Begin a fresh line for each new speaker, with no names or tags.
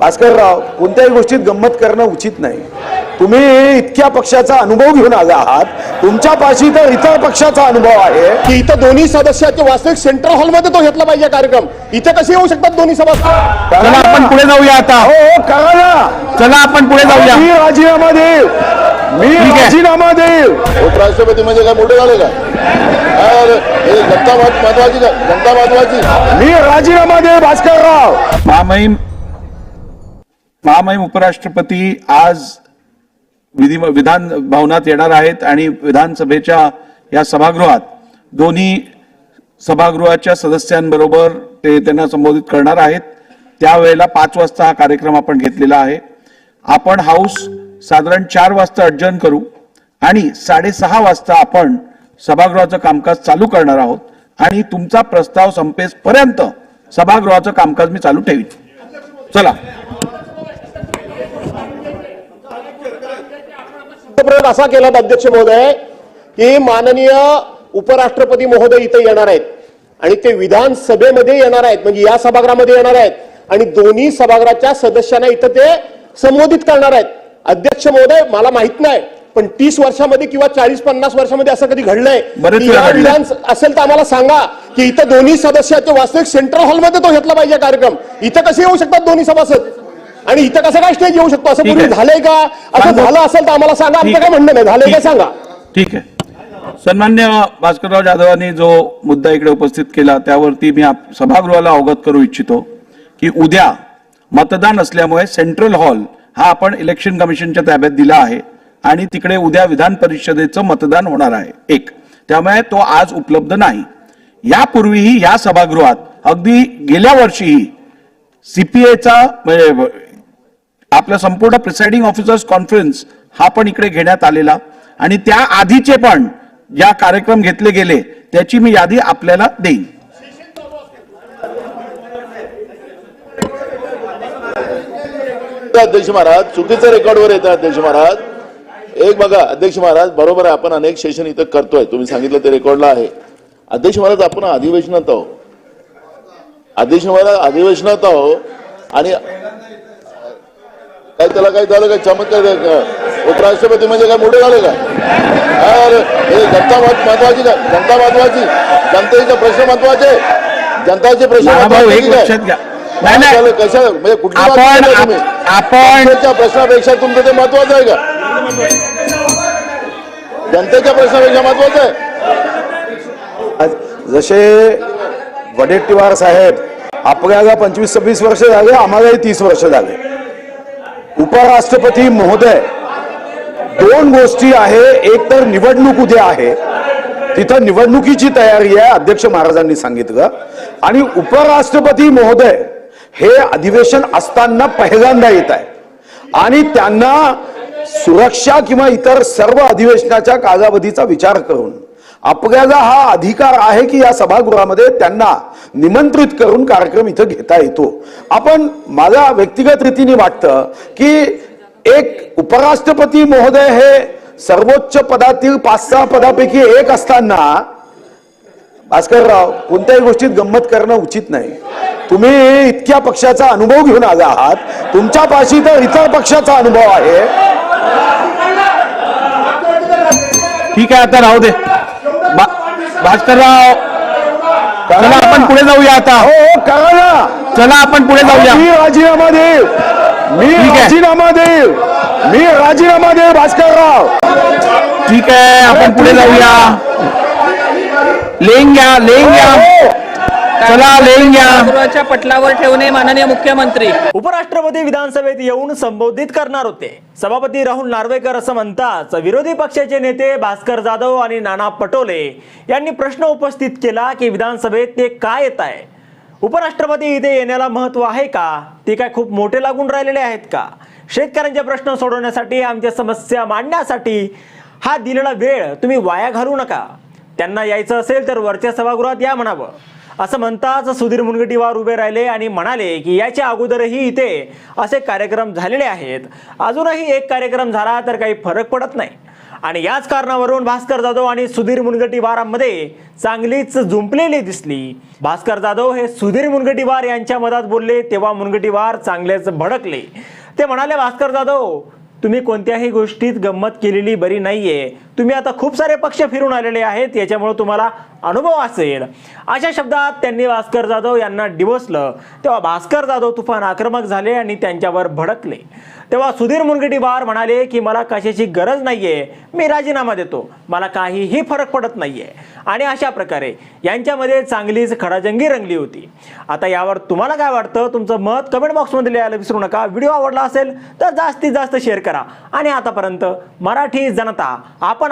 भास्करराव कोणत्याही गोष्टीत गंमत करणं उचित नाही. तुम्ही इतक्या पक्षाचा अनुभव घेऊन आला आहात. तुमच्या पाशी तर इतर पक्षाचा अनुभव आहे.
की इथं दोन्ही सदस्याचे वास्तविक सेंट्रल हॉलमध्ये तो घेतला पाहिजे कार्यक्रम. इथे कसे येऊ शकतात दोन्ही सभासद
चला आपण पुढे जाऊया आता. हो हो करा ना.
चला आपण पुढे जाऊया.
मी राजीनामा देईल मी. राजीनामा देईल
उपराष्ट्रपती म्हणजे काय? मोठे झाले का? जनता महत्- महत्वाची जनता महत्वाची
मी राजीनामा देईल भास्करराव.
महामहिम महामहिम उपराष्ट्रपती आज विधी विधान भवनात येणार आहेत आणि विधानसभेच्या या सभागृहात दोन्ही सभागृहाच्या सदस्यांबरोबर ते त्यांना संबोधित करणार आहेत. त्यावेळेला पाच वाजता हा कार्यक्रम आपण घेतलेला आहे. आपण हाऊस साधारण चार वाजता अडजन करू आणि साडेसहा वाजता आपण सभागृहाचं कामकाज चालू करणार आहोत आणि तुमचा प्रस्ताव संपेसपर्यंत सभागृहाचं कामकाज मी चालू ठेवीन. चला.
प्रयोग असा केला अध्यक्ष महोदय की माननीय उपराष्ट्रपती महोदय इथे येणार आहेत. आणि ते विधानसभेमध्ये येणार आहेत म्हणजे या सभागृहामध्ये येणार आहेत. आणि दोन्ही सभागृहाच्या सदस्यांना इथं ते संबोधित करणार आहेत. अध्यक्ष महोदय मला माहीत नाही पण तीस वर्षामध्ये किंवा चाळीस पन्नास वर्षामध्ये असं कधी घडलंय. विधान असेल तर आम्हाला सांगा की इथं दोन्ही सदस्याचे वास्तविक सेंट्रल हॉलमध्ये तो घेतला पाहिजे कार्यक्रम. इथं कसे येऊ शकतात दोन्ही सभासद? आणि इथं कसं काय स्टेज येऊ शकतो? असं पूर्वी. झालंय का? असं. झालं असेल तर आम्हाला सांगा. आमचं काय म्हणणं नाही? झालंय. काय सांगा.
ठीक आहे. सन्मान्य भास्करराव जाधवांनी जो मुद्दा इकडे उपस्थित केला त्यावरती मी सभागृहाला अवगत करू इच्छितो की उद्या मतदान असल्यामुळे सेंट्रल हॉल हा आपण इलेक्शन कमिशनच्या ताब्यात दिला आहे आणि तिकडे उद्या विधान परिषदेचं मतदान होणार आहे. एक. त्यामुळे तो आज उपलब्ध नाही. यापूर्वीही या सभागृहात अगदी गेल्या वर्षीही सीपीएचा म्हणजे आपला संपूर्ण प्रिसाइडिंग ऑफिसर्स कॉन्फरन्स हा पण इकडे घेण्यात आलेला. आणि त्या आधीचे पण ज्या कार्यक्रम घेतले गेले त्याची मी यादी आपल्याला देईन.
अध्यक्ष महाराज चुकीचं रेकॉर्डवर येतं अध्यक्ष महाराज. एक बघा अध्यक्ष महाराज बरोबर आहे आपण अनेक सेशन इथं करतोय. तुम्ही सांगितलं ते रेकॉर्डला आहे. अध्यक्ष महाराज आपण अधिवेशनात आहो अध्यक्ष महाराज अधिवेशनात आहो आणि काय त्याला काय झालं काय चमत्कार? उपराष्ट्रपती म्हणजे काय मोठे झाले का? हे जनता महत्- महत्वाची का? जनता महत्वाची जनतेचे प्रश्न महत्त्वाचे. जनताचे प्रश्न
नानाभाऊ
महत्त्वाचे
एक
की काय?
लक्षात घ्या. नाही नाही
झालं, कशा म्हणजे कुठली बाब
आपण
बोलताय तुम्ही?
आपण
जनतेच्या प्रश्नापेक्षा तुमचं ते महत्वाचं आहे का? जनतेच्या प्रश्नापेक्षा महत्वाचं आहे.
आज जसे वडेट्टीवार साहेब आपल्याला पंचवीस सव्वीस वर्ष झाले आम्हालाही तीस वर्ष झाले. उपराष्ट्रपती महोदय दोन गोष्टी आहे. एक तर निवडणूक उद्या आहे. तिथं निवडणुकीची तयारी आहे अध्यक्ष महाराजांनी सांगितलं. आणि उपराष्ट्रपती महोदय हे अधिवेशन असताना पहिल्यांदा येत आहे. आणि त्यांना सुरक्षा किंवा इतर सर्व अधिवेशनाच्या कालावधीचा विचार करून आपल्याला हा अधिकार आहे की या सभागृहामध्ये त्यांना निमंत्रित करून कार्यक्रम इथं घेता येतो. आपण मला व्यक्तिगत रीतीने वाटतं की एक उपराष्ट्रपती महोदय हे सर्वोच्च पदातील पाच सहा पदापैकी एक असताना भास्करराव कोणत्याही गोष्टीत गंमत करणं उचित नाही. तुम्ही इतक्या पक्षाचा अनुभव घेऊन आला आहात. तुमच्या पाशी तर इतर पक्षाचा अनुभव आहे.
ठीक आहे आता राहू दे. भास्करराव चला आपण पुढे जाऊया आता.
हो हो करा ना.
चला आपण पुढे जाऊया.
मी राजीनामा देईल. मी
ठीक आहे.
राजीनामा देईल. मी राजीनामा देईल भास्करराव.
ठीक आहे आपण पुढे जाऊया. लेंग घ्या लेंग घ्या. चला
पटलावर ठेवणे माननीय मुख्यमंत्री.
उपराष्ट्रपती विधानसभेत येऊन संबोधित करणार होते. सभापती राहुल नार्वेकर असं म्हणताच विरोधी पक्षाचे नेते भास्कर जाधव आणि नाना पटोले यांनी प्रश्न उपस्थित केला की विधानसभेत ते काय येत आहे? उपराष्ट्रपती इथे येण्याला महत्त्व आहे का? ते काय खूप मोठे लागून राहिलेले आहेत का? शेतकऱ्यांचे प्रश्न सोडवण्यासाठी आमच्या समस्या मांडण्यासाठी हा दिलेला वेळ तुम्ही वाया घालू नका. त्यांना यायचं असेल तर वरच्या सभागृहात या म्हणावं. असं म्हणताच सुधीर मुनगंटीवार उभे राहिले आणि म्हणाले की याच्या अगोदरही इथे असे कार्यक्रम झालेले आहेत. अजूनही एक कार्यक्रम झाला तर काही फरक पडत नाही. आणि याच कारणावरून भास्कर जाधव आणि सुधीर मुनगंटीवारांमध्ये चांगलीच जुंपलेली दिसली. भास्कर जाधव हे सुधीर मुनगंटीवार यांच्या मधात बोलले तेव्हा मुनगंटीवार चांगलेच भडकले. ते म्हणाले भास्कर जाधव तुम्ही कोणत्याही गोष्टीत गंमत केलेली बरी नाहीये. तुम्ही आता खूप सारे पक्ष फिरून आलेले आहेत याच्यामुळे तुम्हाला अनुभव असेल अशा शब्दात त्यांनी भास्कर जाधव यांना डिवसलं. तेव्हा भास्कर जाधव तुफान आक्रमक झाले आणि त्यांच्यावर भडकले. तेव्हा सुधीर मुनगंटीवार म्हणाले की मला कशाची गरज नाहीये मी राजीनामा देतो. मला काहीही फरक पडत नाहीये. आणि अशा प्रकारे यांच्यामध्ये चांगलीच खडाजंगी रंगली होती. आता यावर तुम्हाला काय वाटतं? तुमचं मत कमेंट बॉक्समध्ये लिहायला विसरू नका. व्हिडिओ आवडला असेल तर जास्तीत जास्त शेअर करा. आणि आतापर्यंत मराठी जनता आपण